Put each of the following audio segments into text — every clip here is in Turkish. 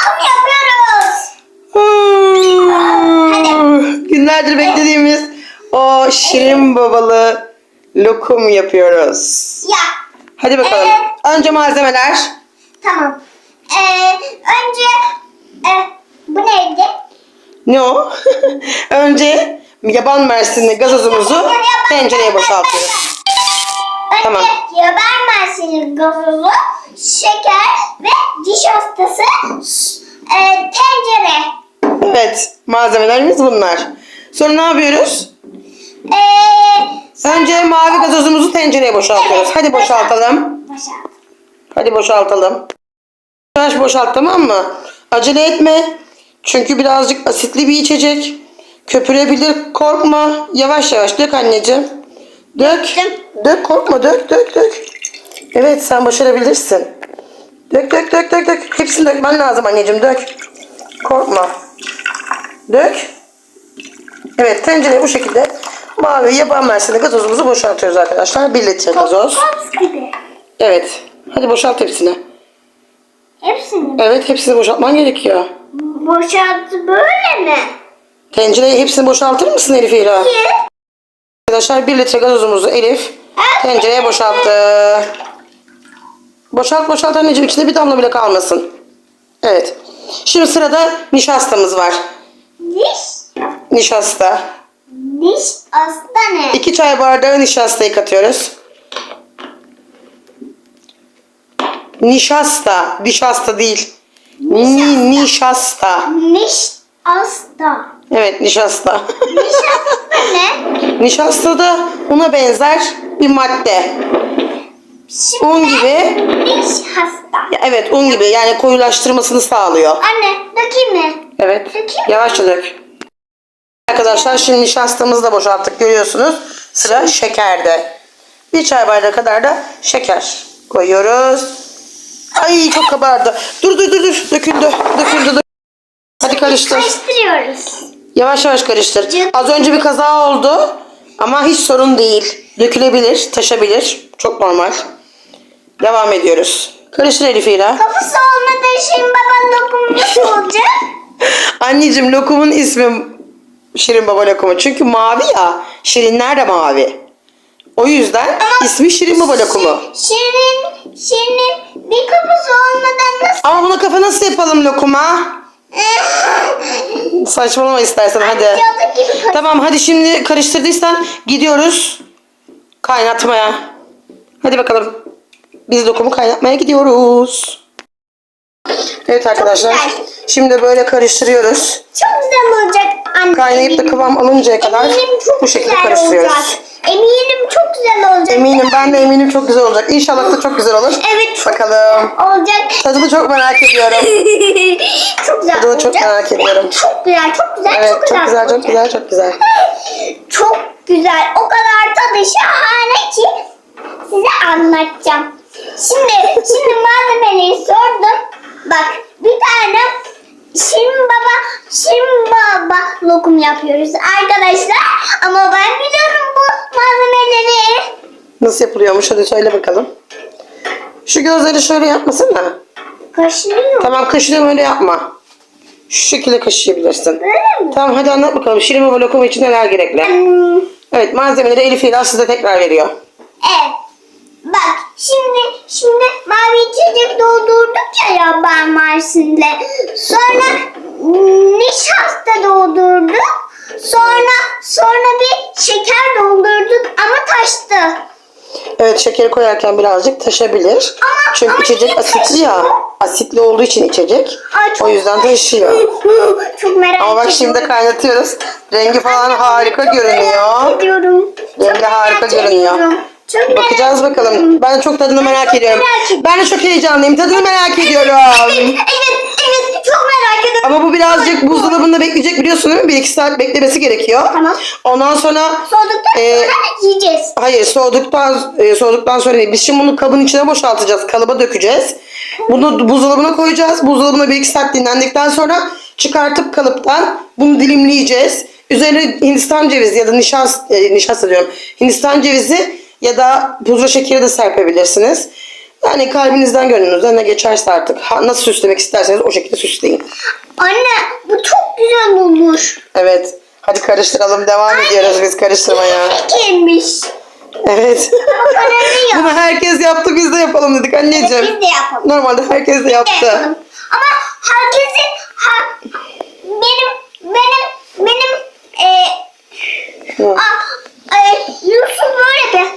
Lokum yapıyoruz. Hmm, Günlerdir beklediğimiz o şirin babalı lokum yapıyoruz. Ya Hadi bakalım. Önce malzemeler. tamam. Ee, önce e, bu neydi? Ne o? Önce yaban mersinli gazozumuzu tencereye boşaltıyoruz. Önce Tamam. yaban mersini gazozu, şeker ve diş hastası e, tencere. Evet, malzemelerimiz bunlar. Sonra ne yapıyoruz? Ee, Önce mavi gazozumuzu tencereye boşaltıyoruz. Evet, Hadi boşaltalım. boşalt. Hadi boşaltalım. Yavaş boşalt tamam mı? Acele etme. Çünkü birazcık asitli bir içecek. Köpürebilir. Korkma. Yavaş yavaş dök anneciğim. Dök. Dök korkma dök dök dök. Evet sen başarabilirsin. Dök dök dök dök dök. Hepsini dökmen lazım anneciğim dök. Korkma. Dök. Evet tencereye bu şekilde mavi yaban mersini gazozumuzu boşaltıyoruz arkadaşlar. 1 litre gazoz. Tops gibi. Evet. Hadi boşalt hepsini. Hepsini. Evet hepsini boşaltman gerekiyor. Boşalt böyle mi? Tencereye hepsini boşaltır mısın Elif İra? Niye? Arkadaşlar 1 litre gazozumuzu Elif tencereye boşalttı. Boşalt boşalt anneciğim içinde bir damla bile kalmasın. Evet. Şimdi sırada nişastamız var. Diş. Nişasta. Diş hasta ne? 2 çay bardağı nişastayı katıyoruz. Nişasta. Nişasta değil. Ni, nişasta. Diş hasta. Evet nişasta. Diş hasta ne? Nişasta da una benzer bir madde. Şimdi Un gibi. Ya Evet un gibi yani koyulaştırmasını sağlıyor. Anne dökeyim mi? Evet. Yavaşça dök. Arkadaşlar şimdi nişastamızı da boşalttık görüyorsunuz. Sıra şekerde. Bir çay bardağı kadar da şeker koyuyoruz. Ay çok kabardı. Dur dur dur dur. Döküldü. Döküldü. dur. Hadi karıştır. Karıştırıyoruz. Yavaş yavaş karıştır. Az önce bir kaza oldu ama hiç sorun değil. Dökülebilir, taşabilir. Çok normal. Devam ediyoruz. Karıştır Elif İra. Kapısı olmadığı şeyin baban nasıl olacak? Anneciğim lokumun ismi Şirin Baba lokumu. Çünkü mavi ya. Şirinler de mavi. O yüzden ismi Şirin Baba lokumu. Şirin, Şirin'in bir kapısı olmadan nasıl? Ama bunu kafa nasıl yapalım lokuma? Saçmalama istersen hadi. Tamam hadi şimdi karıştırdıysan gidiyoruz kaynatmaya. Hadi bakalım. Biz lokumu kaynatmaya gidiyoruz. Evet arkadaşlar. güzel. Şimdi böyle karıştırıyoruz. Çok güzel olacak anne. Kaynayıp da kıvam alıncaya kadar Eminim çok bu şekilde güzel karıştırıyoruz. olacak. Eminim çok güzel olacak. Eminim ben de eminim çok güzel olacak. İnşallah da çok güzel olur. Evet çok Bakalım. olacak. Tadını çok merak ediyorum. çok güzel Tadını çok olacak. merak ediyorum. Çok güzel, çok güzel, Evet çok güzel. çok güzel çok olacak. güzel çok güzel. Çok güzel. O kadar tadı şahane ki size anlatacağım. Şimdi şimdi malzemeleri sordum. Bak bir tane Şirin Baba Şirin Baba lokum yapıyoruz arkadaşlar. Ama ben biliyorum bu malzemeleri. Nasıl yapılıyormuş hadi söyle bakalım. Şu gözleri şöyle yapmasana. Kaşınıyor. Tamam kaşını öyle yapma. Şu şekilde kaşıyabilirsin. Böyle mi? Tamam hadi anlat bakalım. Şirin baba lokumu için neler gerekli? Hmm, Evet malzemeleri Elif İla size tekrar veriyor. Evet. Bak şimdi şimdi mavi içecek doldurduk ya yaban Mersin'de. Sonra nişasta doldurduk. Sonra sonra bir şeker doldurduk ama taştı. Evet şekeri koyarken birazcık taşabilir. Ama- Çünkü ama içecek asitli ya. taşıyor? Asitli olduğu için içecek. Ay, çok O yüzden taşıyor. Çok merak Ama bak şimdi kaynatıyoruz. Rengi falan harika Çok görünüyor. merak ediyorum. Çok Rengi harika merak görünüyor. ediyorum. Çok merak Bakacağız bakalım. Ben çok tadını merak çok ediyorum. merak ediyorum. Ben de çok heyecanlıyım. Tadını merak ediyorum. Evet, evet, çok merak ediyorum. Ama bu birazcık buzdolabında bekleyecek biliyorsun değil mi? 1-2 saat beklemesi gerekiyor. Tamam. Ondan sonra Soğuduktan Ee, sonra yiyeceğiz. hayır soğuduktan e, soğuduktan sonra değil. Biz şimdi bunu kabın içine boşaltacağız. Kalıba dökeceğiz. Bunu buzdolabına koyacağız. Buzdolabına 1-2 saat dinlendikten sonra çıkartıp kalıptan bunu dilimleyeceğiz. Üzerine Hindistan cevizi ya da nişas, e, nişasta diyorum. Hindistan cevizi ya da pudra şekeri de serpebilirsiniz. Yani kalbinizden gönlünüzden ne geçerse artık. Ha, nasıl süslemek isterseniz o şekilde süsleyin. Anne bu çok güzel olmuş. Evet. Hadi karıştıralım. Devam ediyoruz biz karıştırmaya. Fikirmiş. Evet. Bunu herkes yaptı biz de yapalım dedik anneciğim. Biz de yapalım. Normalde herkes de Biz de yaptı. yapalım. Ama herkesin ha, benim benim benim e, a, e, Yusuf böyle be.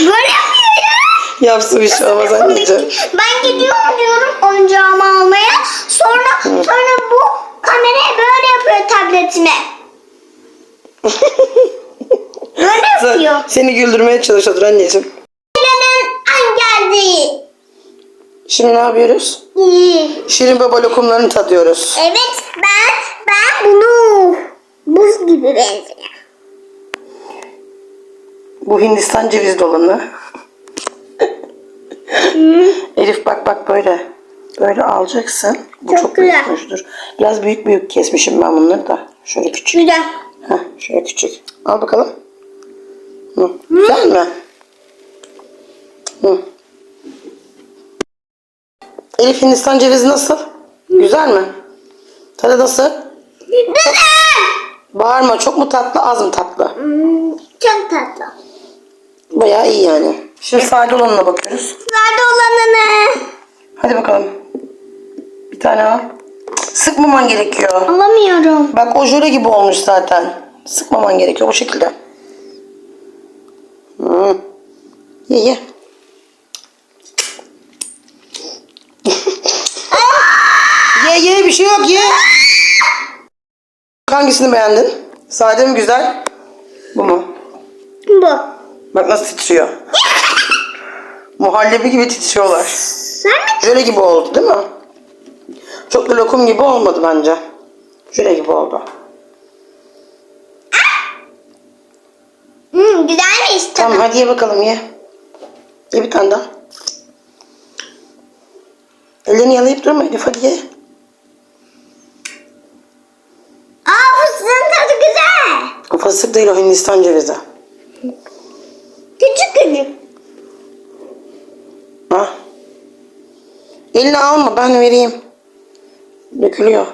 böyle yapıyor ya. Yapsın bir şey olmaz anneciğim. Ben gidiyorum diyorum oyuncağımı almaya. Sonra sonra bu kameraya böyle yapıyor tabletime. Böyle yapıyor. Seni güldürmeye çalışıyordur anneciğim. Benim an geldi. Şimdi ne yapıyoruz? İyi. Şirin baba lokumlarını tadıyoruz. Evet ben ben bunu buz gibi benziyor. Bu Hindistan cevizli olanı. Elif bak bak böyle. Böyle alacaksın. Bu Çok çok, güzel. büyükmüştür. Biraz büyük büyük kesmişim ben bunları da. Şöyle küçük. Güzel. Heh, şöyle küçük. Al bakalım. Hı. Güzel mi? Hı. Elif Hindistan cevizi nasıl? Güzel mi? Tadı nasıl? Güzel. Bağırma çok mu tatlı az mı tatlı? Hmm, çok tatlı. Bayağı iyi yani. Şimdi sade olanına bakıyoruz. Nerede olanını? Hadi bakalım. Bir tane al. Sıkmaman gerekiyor. Alamıyorum. Bak o jöle gibi olmuş zaten. Sıkmaman gerekiyor bu şekilde. Hı. Ye ye. ye ye bir şey yok ye. Hangisini beğendin? Sade mi güzel? Bu mu? Bu. Bak nasıl titriyor. Muhallebi gibi titriyorlar. Sen mi? Jöle gibi oldu değil mi? Çok da lokum gibi olmadı bence. Jöle gibi oldu. Hmm, güzelmiş. Tamam hadi ye bakalım ye. Ye bir tane daha. Ellerini yalayıp durma Elif hadi ye. Aa fıstığın tadı güzel. O fıstık değil o Hindistan cevizi. Küçük küçük. Ha. Elini alma ben vereyim. Dökülüyor.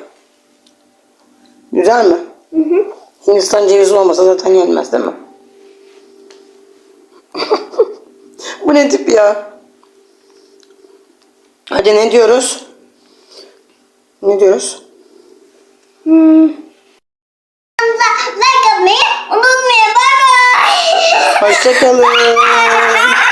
Güzel mi? Hı hı. Hindistan cevizi olmasa zaten yenmez değil mi? Bu ne tip ya? Hadi ne diyoruz? Ne diyoruz? Hmm. Like atmayı unutmayın. Bye bye. Hoşçakalın.